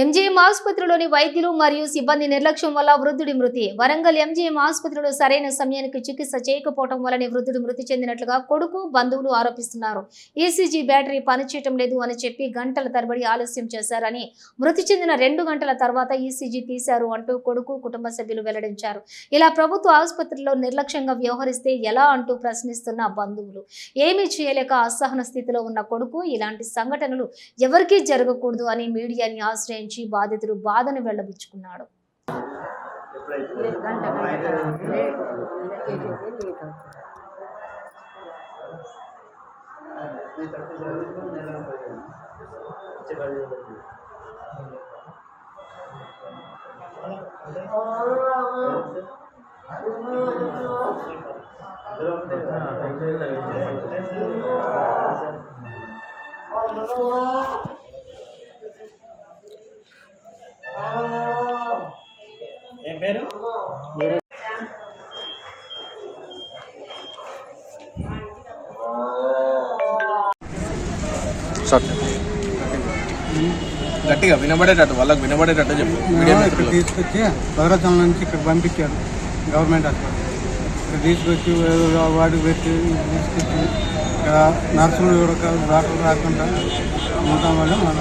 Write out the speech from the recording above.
MGM ఆసుపత్రిలోని వైద్యులు మరియు సిబ్బంది నిర్లక్ష్యం వల్ల వృద్ధుడి మృతి. వరంగల్ ఎంజీఎం ఆసుపత్రిలో సరైన సమయానికి చికిత్స చేయకపోవడం వల్లనే వృద్ధుడు మృతి చెందినట్లుగా కొడుకు బంధువులు ఆరోపిస్తున్నారు. ఈసీజీ బ్యాటరీ పనిచేయటం లేదు అని చెప్పి గంటల తరబడి ఆలస్యం చేశారని మృతి చెందిన రెండు గంటల తర్వాత ఈసీజీ తీశారు అంటూ కొడుకు కుటుంబ సభ్యులు వెల్లడించారు. ఇలా ప్రభుత్వ ఆసుపత్రిలో నిర్లక్ష్యంగా వ్యవహరిస్తే ఎలా అంటూ ప్రశ్నిస్తున్న బంధువులు. ఏమీ చేయలేక అసహన స్థితిలో ఉన్న కొడుకు ఇలాంటి సంఘటనలు ఎవరికీ జరగకూడదు అని మీడియాని ఆశ్రయించి బాధితుడు బాధను వెళ్ళబుచ్చుకున్నాడు లేదు, ఏం పేరు? గట్టిగా వినబడేటట్టు వాళ్ళకి వినబడేటట్టు చెప్పు. మీడియం ఇక్కడ తీసుకొచ్చి భద్రాచలం నుంచి ఇక్కడ పంపించారు. Government hospital. ఇక్కడ తీసుకొచ్చి వాడికి పెట్టి తీసుకొచ్చి ఇక్కడ నర్సులు కూడా డాక్టర్ రాకుండా ఉండటం వల్ల మన